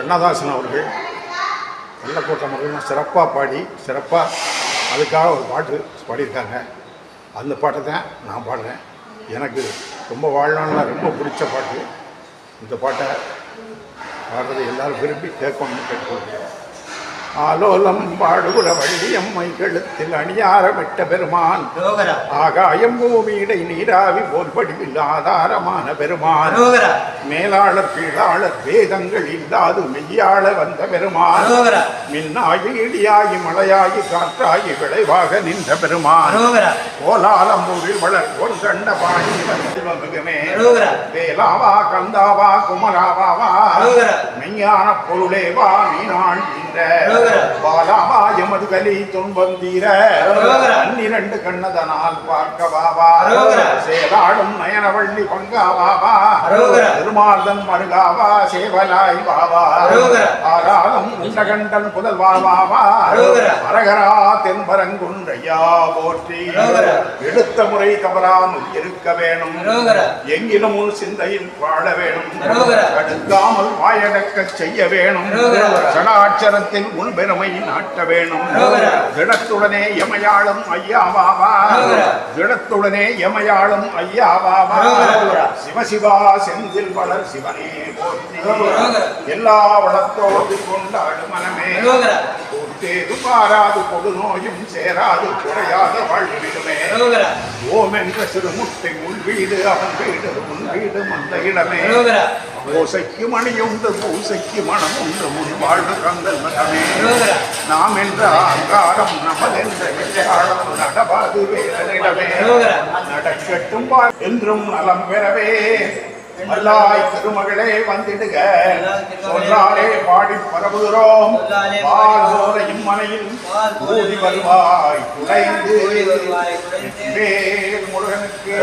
கண்ணதாசன் அவர்கள் வெள்ளக்கோட்டை முருகன் சிறப்பாக பாடி சிறப்பாக அதுக்காக ஒரு பாட்டு பாடியிருக்காங்க. அந்த பாட்டை தான் நான் பாடுறேன். எனக்கு ரொம்ப வாழ்நாளில் ரொம்ப பிடிச்ச பாட்டு. இந்த பாட்டை பாடுறதை எல்லோரும் விரும்பி கேட்கணும்னு கேட்டுக்கொள்கிறேன். ஆலோலம் பாடுகிற வள்ளியம்மை கழுத்தில் அணியாரமிட்ட பெருமான். ஆகாயம் பூமியிடை நீராவி போல்படிவில் ஆதாரமான பெருமான். மேலாளர் கீழாளர் வேதங்கள் இல்லாது மெய்யாள வந்த பெருமான். மின்னாகி இடியாகி மழையாகி காற்றாகி விளைவாக நின்ற பெருமான். கோலாலம்பூரில் வளர் ஒரு கண்ட ரோகரா வேலாவா கந்தாவா குமராவாவா. ரோகரா மெய்ஞான பொருளே 对对？对往 எமது கலி துன்பம் தீர. பன்னிரண்டு கண்ணதனால் பார்க்கவாவா ரோகரா. சேலாடும் நயனவள்ளி பங்காவாவா ரோகரா. திருமார்தன் மருகாவா சேவலாய் வாவா. ஆராதம் உண்டகண்டன் புதல்வாவாவா ரோகரா. அரகரா தென்பரங்குன்றையா போற்றி. எடுத்த முறை தவறாமல் இருக்க வேணும். எங்கிலும் உன் சிந்தையில் வாழ வேணும். தடுக்காமல் வாயடக்க செய்ய வேணும் ரோகரா. சடாட்சரத்தில் உன் பெருமை நாட்ட வேணும். திடத்துடனே எமையாளும் ஐயாவாவா. திடத்துடனே எமையாளும் ஐயாவாவா. சிவசிவா செந்தில் வளர் சிவனே. எல்லா வளத்தோடு கொண்டாடு மனமே. தேது பாராது கொடு நோயும் சேராது குறையாத சிறு முட்டை உன் வீடு அவன் வீடு உன் வீடு அந்த இடமே. ஓசைக்கு மணியுண்டு பூசைக்கு மனம் உண்டு முன் வாழ்வு கந்தல் மகமே ரோகரா நாம் என்ற அங்காரம் நமதென்ற விளையாடம் நடவாது வேதனிடமே. நடக்கட்டும் என்றும் நலம் பெறவே. மல்லாய் திருமகளே வந்திடுக சொல்லாலே பாடி பரவுகிறோம் பால் இம்மனையில் ஊதி வருவாய் குலைந்து. வேல் முருகனுக்கு.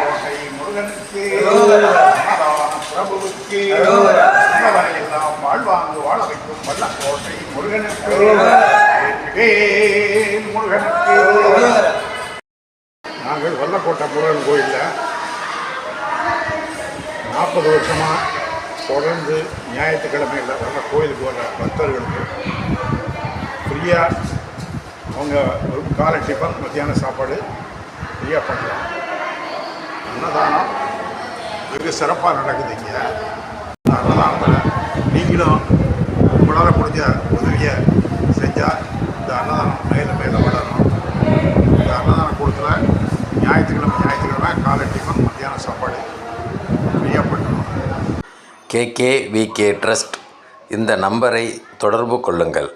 கோட்டை முருகனுக்கு பிரபுவுக்கு. எல்லாம் வாழ்வாங்கு வாழ வைக்கும் வல்ல கோட்டை முருகனுக்கு. வேல் முருகனுக்கு ரோகரா நாங்கள் வல்லக்கோட்டை முருகன் கோயிலில் நாற்பது வருஷமாக தொடர்ந்து ஞாயிற்றுக்கிழமையில் வர கோயிலுக்கு வர பக்தர்களுக்கு ஃப்ரீயாக அவங்க ஒரு காலை டிஃபன் மத்தியான சாப்பாடு ஃப்ரீயாக பண்ணுறாங்க அன்னதானம் வெகு சிறப்பாக நடக்குது இங்கே. அன்னதானத்தில் நீங்களும் உங்களால் முடிஞ்ச உதவியை செஞ்சால் இந்த அன்னதானம் மேலே மேலே வளரணும். இந்த அன்னதான கூடத்தில் ஞாயிற்றுக்கிழமை ஞாயிற்றுக்கிழமை காலை டிஃபன் மத்தியான சாப்பாடு கேகேவிகே ட்ரஸ்ட் இந்த நம்பரை தொடர்பு கொள்ளுங்கள்.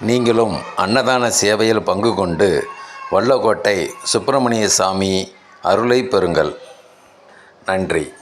நீங்களும் அன்னதான சேவையில் பங்கு கொண்டு வல்லக்கோட்டை சுப்பிரமணிய சாமி அருளை பெறுங்கள். நன்றி.